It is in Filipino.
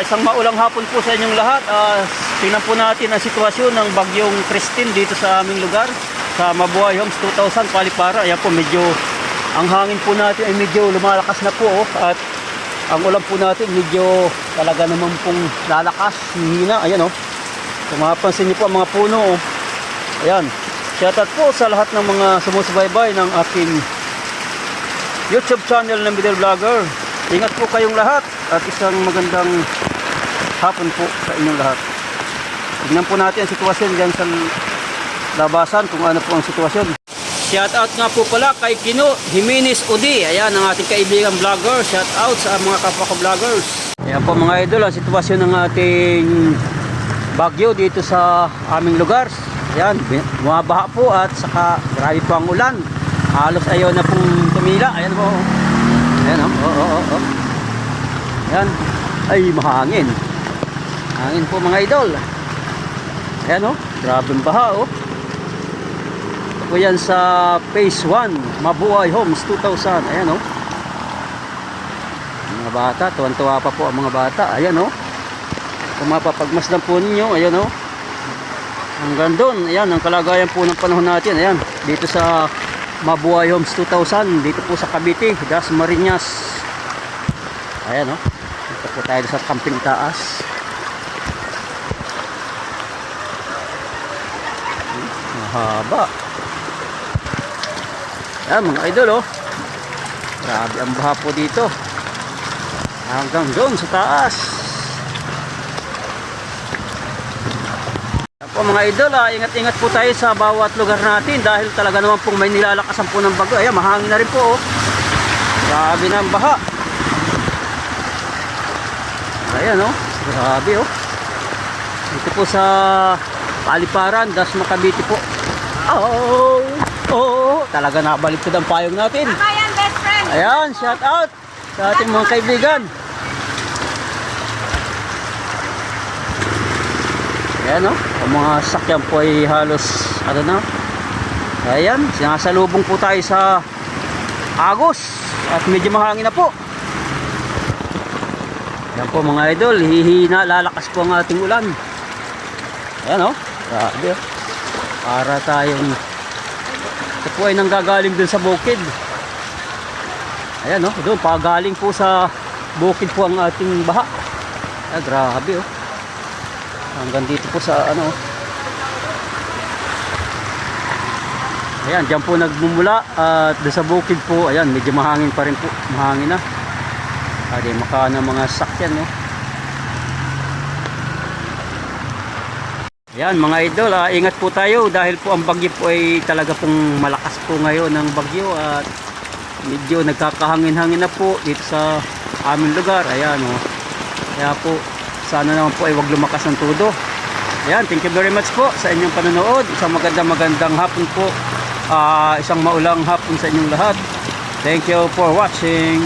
isang maulang hapon po sa inyong lahat. Ah, tingnan po natin ang sitwasyon ng bagyong Christine dito sa aming lugar sa Mabuhay Homes 2000 Palipara. Ayan po medyo ang hangin po natin ay medyo lumalakas na po oh, at ang ulan po natin medyo talaga naman pong lalakas, hihina. Ayan oh. Kung mapapansin niyo po ang mga puno oh. Ayan. Shoutout po sa lahat ng mga sumusubaybay ng aking YouTube channel ng Middle Vlogger. Ingat po kayong lahat at isang magandang hapon po sa inyong lahat. Tignan po natin ang sitwasyon dyan sa labasan kung ano po ang sitwasyon. Shout out nga po pala kay Kino Jimenez Udi. Ayan ang ating kaibigan vlogger. Shout out sa mga kapwa ko vloggers. Ayan po mga idol ang sitwasyon ng ating bagyo dito sa aming lugar. Ayan, bumabaha po at saka grabe po ang ulan. Halos ayaw na pong tumila. Ayan po. Ayan oh. Oo, oo, oo. Ayan. Ay, mahangin. Hangin po mga idol. Ayan oh. Grabe ang baha oh. Po yan sa Phase 1, Mabuhay Homes 2000. Ayan oh. Mga bata, tuwan-tuwa pa po ang mga bata. Ayan oh. Kung mapapagmasdan po ninyo, ayan oh. Hanggang doon, ayan, ang kalagayan po ng panahon natin, ayan, dito sa Mabuhay Homes 2000, dito po sa Cavite, Das Marinas. Ayan oh. Dito po tayo sa camping taas. Mahaba. Ayan mga idol oh. Grabe ang baha po dito. Hanggang doon sa taas. Ayan po mga idol, ah, ingat-ingat po tayo sa bawat lugar natin dahil talaga naman pong may nilalakasan po ng bago. Ayan, mahangin na rin po. Oh. Grabe na ang baha. Ayan oh, grabe oh. Dito po sa Paliparan, Das Macabiti po. Oh, oh, talaga nabaliktad ang payong natin. Tama yan, best friend. Ayan, shout out sa ating mga kaibigan. Ayan o, ang mga sakyan po ay halos, ano na, ayan, sinasalubong po tayo sa Agos at medyo mahangin na po. Ayan po mga idol, hihina, lalakas po ang ating ulan. Ayan o, grabe o. Para tayong, ito po ay nanggagaling dun sa bukid. Ayan oh, doon pagaling po sa bukid po ang ating baha. Ah, grabe oh. Hanggang dito po sa ano. Ayan, diyan po nagmumula at doon sa bukid po, ayan, medyo mahangin pa rin po. Mahangin na. Adi maka ng mga sakyan no. Ayan mga idol, ah, ingat po tayo dahil po ang bagyo po ay talaga pong malakas po ngayon ng bagyo at medyo nagkakahangin-hangin na po dito sa aming lugar. Ayan o kaya po sana naman po ay wag lumakas ng todo. Ayan thank you very much po sa inyong panonood. Isang magandang magandang hapon po. Ah, isang maulang hapon sa inyong lahat. Thank you for watching